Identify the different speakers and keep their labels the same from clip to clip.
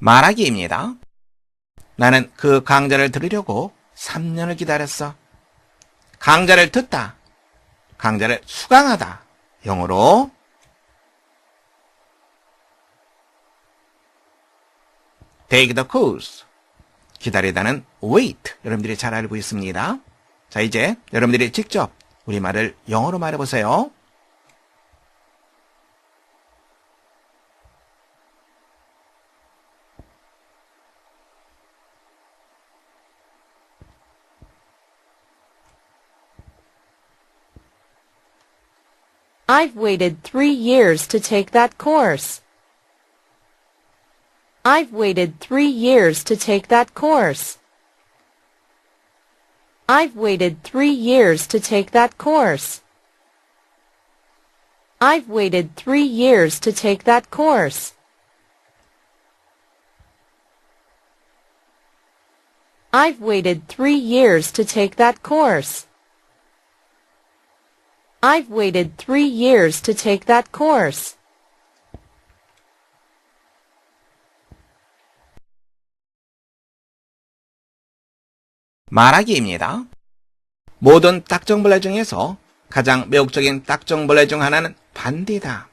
Speaker 1: 말하기입니다. 나는 그 강좌를 들으려고 3년을 기다렸어. 강좌를 듣다. 강좌를 수강하다. 영어로 take the course. 기다리다는 wait. 여러분들이 잘 알고 있습니다. 자, 이제 여러분들이 직접 우리말을 영어로 말해보세요.
Speaker 2: I've waited three years to take that course. I've waited three years to take that course. I've waited three years to take that course. I've waited three years to take that course. I've waited three years to take that course. I've waited three years to take that course.
Speaker 1: 말하기입니다. 모든 딱정벌레 중에서 가장 매혹적인 딱정벌레 중 하나는 반디다.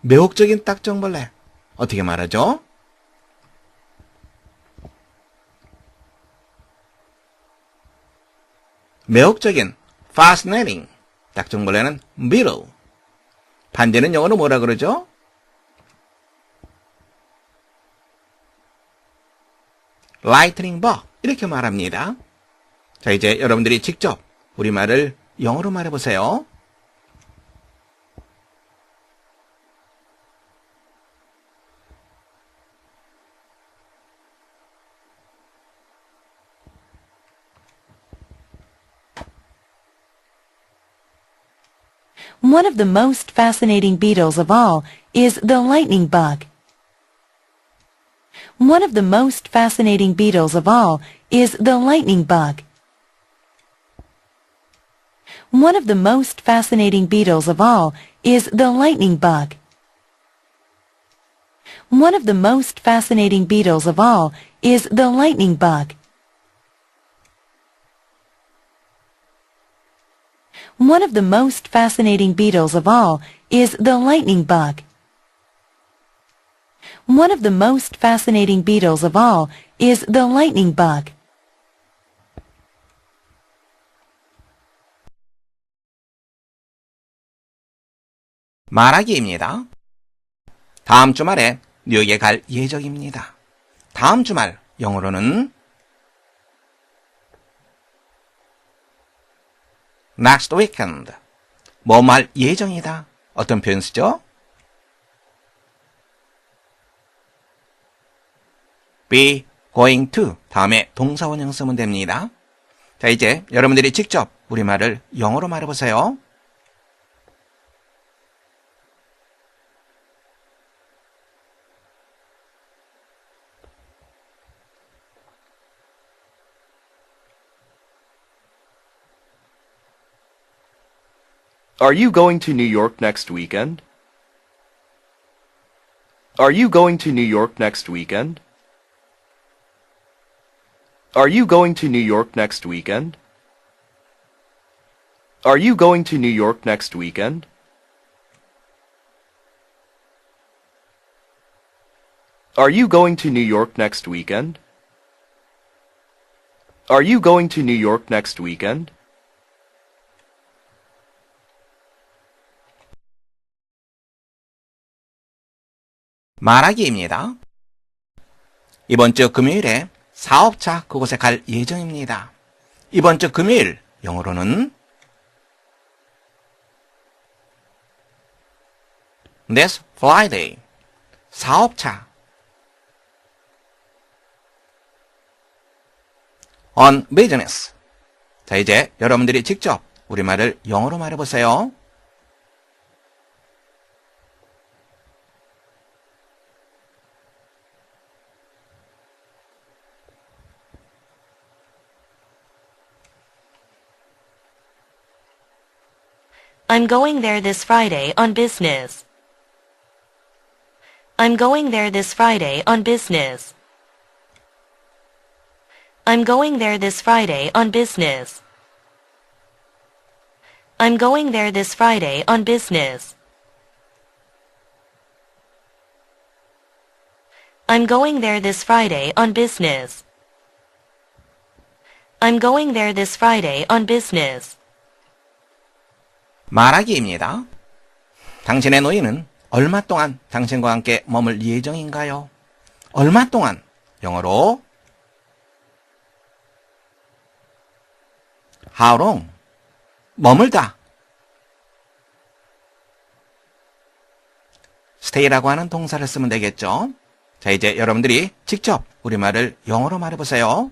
Speaker 1: 매혹적인 딱정벌레. 어떻게 말하죠? 매혹적인 fascinating. 딱정벌레는 beetle. 반디는 영어로 뭐라 그러죠? lightning bug. 이렇게 말합니다. 자, 이제 여러분들이 직접 우리말을 영어로 말해보세요.
Speaker 3: One of the most fascinating beetles of all is the lightning bug. One of the most fascinating beetles of all is the lightning bug. One of the most fascinating beetles of all is the lightning bug. One of the most fascinating beetles of all is the lightning bug. One of the most fascinating beetles of all is the lightning bug. One of the most fascinating beetles of all is the lightning bug.
Speaker 1: 말하기입니다. 다음 주말에 뉴욕에 갈 예정입니다. 다음 주말 영어로는 next weekend 뭐말 예정이다. 어떤 표현 쓰죠? be going to 다음에 동사원형 쓰면 됩니다. 자, 이제 여러분들이 직접 우리말을 영어로 말해보세요.
Speaker 4: Are you going to New York next weekend? Are you going to New York next weekend? Are you going to New York next weekend? Are you going to New York next weekend? Are you going to New York next weekend? Are you going to New York next weekend?
Speaker 1: 말하기입니다. 이번 주 금요일에 사업차 그곳에 갈 예정입니다. 이번 주 금요일 영어로는 Next Friday 사업차 on business 자 이제 여러분들이 직접 우리말을 영어로 말해보세요.
Speaker 3: I'm going there this Friday on business.
Speaker 5: I'm going there this Friday on business. I'm going there this Friday on business. I'm going there this Friday on business. I'm going there this Friday on business. I'm going there this Friday on business.
Speaker 1: 말하기입니다. 당신의 노인은 얼마 동안 당신과 함께 머물 예정인가요? 얼마 동안 영어로 How long? 머물다. stay라고 하는 동사를 쓰면 되겠죠? 자, 이제 여러분들이 직접 우리말을 영어로 말해보세요.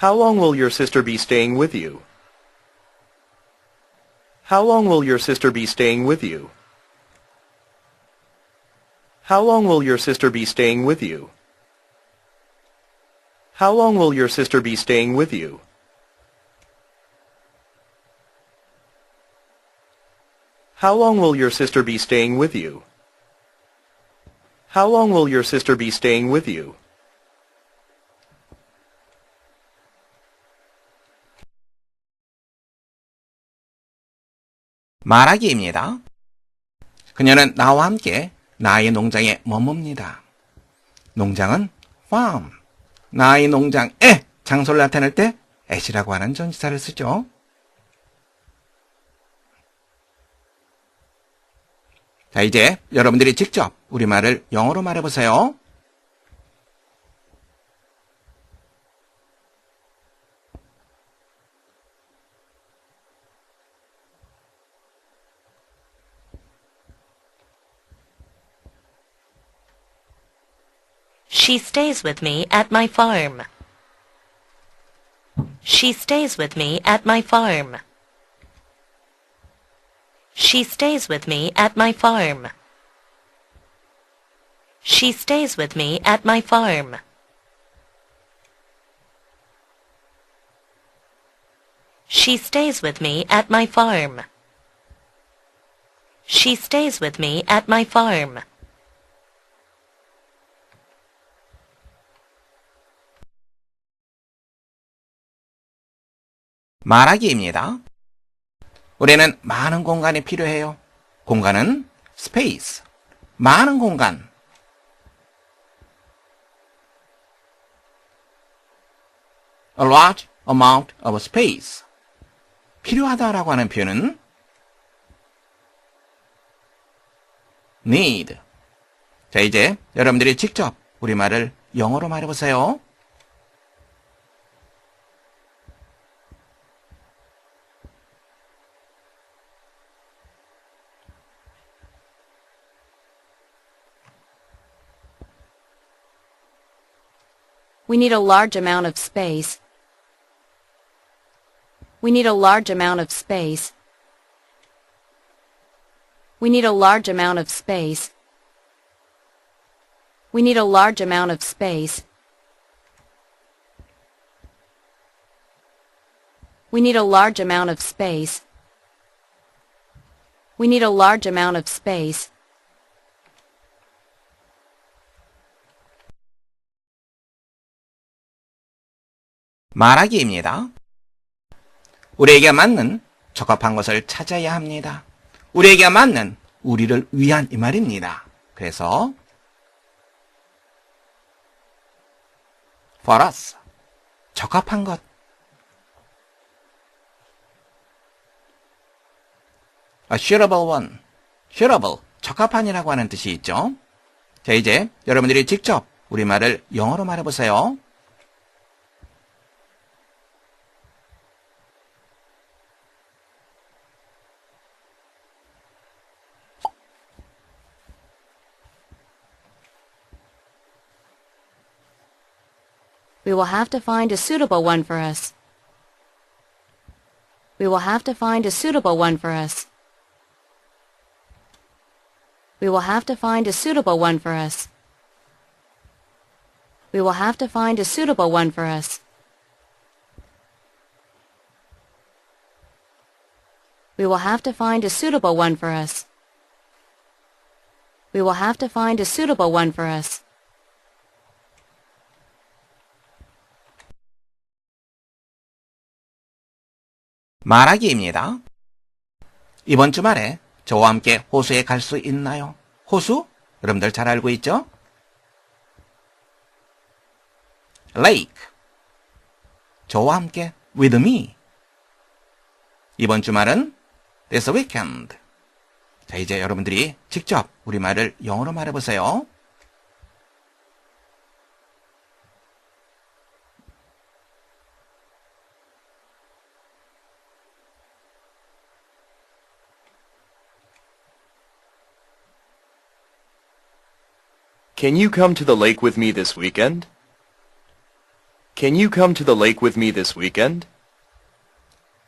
Speaker 4: How long will your sister be staying with you? How long will your sister be staying with you? How long will your sister be staying with you? How long will your sister be staying with you? How long will your sister be staying with you? How long will your sister be staying with you?
Speaker 1: 말하기입니다. 그녀는 나와 함께 나의 농장에 머뭅니다. 농장은 farm. 나의 농장에 장소를 나타낼 때 at이라고 하는 전치사를 쓰죠. 자, 이제 여러분들이 직접 우리말을 영어로 말해보세요.
Speaker 5: She stays with me at my farm. She stays with me at my farm. She stays with me at my farm. She stays with me at my farm. She stays with me at my farm. She stays with me at my farm.
Speaker 1: 말하기입니다. 우리는 많은 공간이 필요해요. 공간은 space. 많은 공간. a large amount of space. 필요하다라고 하는 표현은 need. 자, 이제 여러분들이 직접 우리말을 영어로 말해보세요.
Speaker 2: We need a large amount of space. We need a large amount of space. We need a large amount of space. We need a large amount of space. We need a large amount of space. We need a large amount of space.
Speaker 1: 말하기입니다. 우리에게 맞는 적합한 것을 찾아야 합니다. 우리에게 맞는 우리를 위한 이 말입니다. 그래서 for us 적합한 것 a suitable one suitable 적합한이라고 하는 뜻이 있죠. 자 이제 여러분들이 직접 우리말을 영어로 말해보세요.
Speaker 2: We will have to find a suitable one for us. We will have to find a suitable one for us. We will have to find a suitable one for us. We will have to find a suitable one for us. We will have to find a suitable one for us. We will have to find a suitable one for us.
Speaker 1: 말하기입니다. 이번 주말에 저와 함께 호수에 갈 수 있나요? 호수? 여러분들 잘 알고 있죠? lake. 저와 함께 with me. 이번 주말은 this weekend. 자, 이제 여러분들이 직접 우리말을 영어로 말해보세요.
Speaker 4: Can you come to the lake with me this weekend? Can you come to the lake with me this weekend?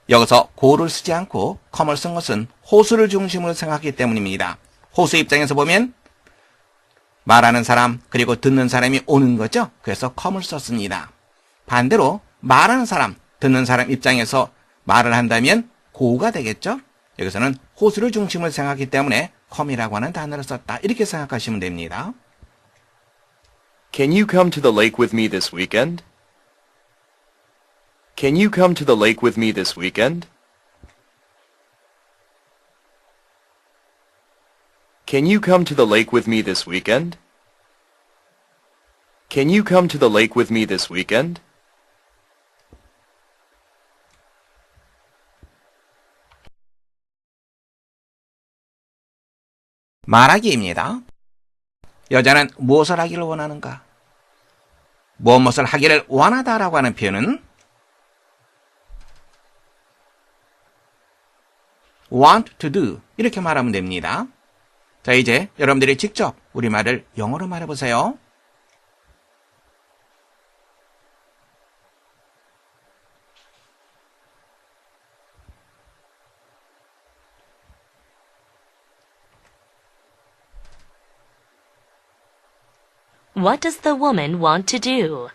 Speaker 1: 여기서 고를 쓰지 않고 come을 쓴 것은 호수를 중심으로 생각하기 때문입니다. 호수 입장에서 보면 말하는 사람 그리고 듣는 사람이 오는 거죠. 그래서 come을 썼습니다. 반대로 말하는 사람, 듣는 사람 입장에서 말을 한다면 고가 되겠죠. 여기서는 호수를 중심으로 생각하기 때문에 come이라고 하는 단어를 썼다. 이렇게 생각하시면 됩니다.
Speaker 4: Can you come to the lake with me this weekend? Can you come to the lake with me this weekend? Can you come to the lake with me this weekend? Can you come to the lake with me this weekend?
Speaker 1: 말하기입니다. 여자는 무엇을 하기를 원하는가? 무엇을 하기를 원하다라고 하는 표현은 want to do 이렇게 말하면 됩니다. 자, 이제 여러분들이 직접 우리말을 영어로 말해보세요.
Speaker 5: What does the woman want to do?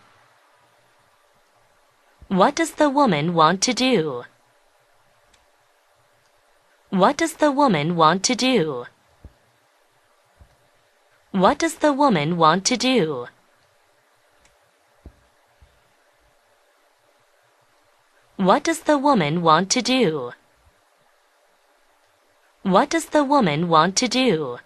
Speaker 5: What does the woman want to do? What does the woman want to do? What does the woman want to do? What does the woman want to do? What does the woman want to do?